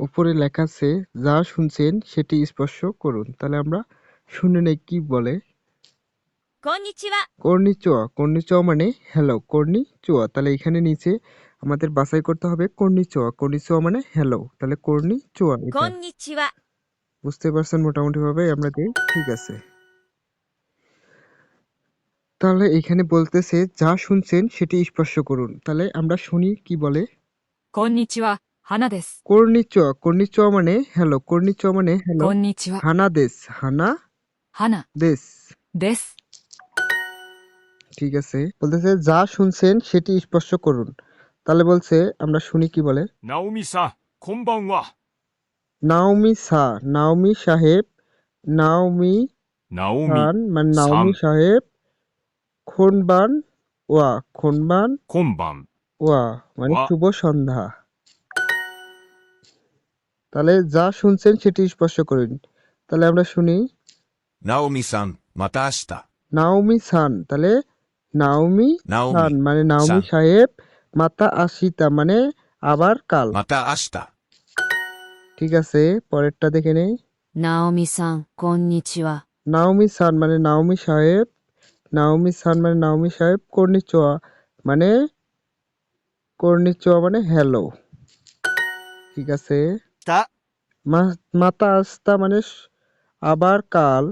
উপরে লেখা আছে যা শুনছেন সেটি স্পর্শ করুন। তাহলে আমরা শুনে নেই কি বলে। কর্নিচুয়া কর্নিচুয়া মানে হ্যালো কর্নি চুয়া তাহলে এখানে নিচে আমাদের বাছাই করতে হবে কর্নিচুয়া কর্নিচুয়া মানে হ্যালো তাহলে কর্নিচুয়া কর্নিচুয়া বুঝতে পারছেন মোটামুটি ভাবে আমরা দিই ঠিক আছে। তাহলে এখানে বলতেছে যা শুনছেন সেটি স্পর্শ করুন। তাহলে আমরা শুনি কি বলে? কর্নিচুয়া こんにちは、花です。 কর্নিচুয়া কর্নিচুয়া মানে হ্যালো কর্নিচুয়া মানে হ্যালো こんにちは、 হানা দেশ হানা 花 দেশ です。 ঠিক আছে বলতেছে যা শুনছেন সেটি স্পর্শ করুন তাহলে বলছে আমরা শুনি কি বলে ナオミさん、こんばんは。 নাওমি সা নাওমি সাহেব নাওমি ナオミ খান মানে নাওমি সাহেব খনবান ওয়া খনবান 今晩。 ওয়া মানে ওয়া। শুভ সন্ধ্যা তাহলে যা শুনছেন সেটি স্পর্শ করুন। তাহলে আমরা শুনি। নাওমি সান মাতাস্তা নাওমি সান তাহলে নাওমি সান মানে নাওমি সাহেব মাতা আসিতা মানে আবার কাল। মাতা আস্তা ঠিক আছে পরেরটা দেখে নেই। নাওমি সান কন্নিচিওয়া নাওমি সান মানে নাওমি সাহেব। নাওমি সান মানে নাওমি সাহেব কর্নিচোয়া মানে কর্নিচোয়া মানে হ্যালো ঠিক আছে। তা। মা- মাতা আস্তা মানে আবার কাল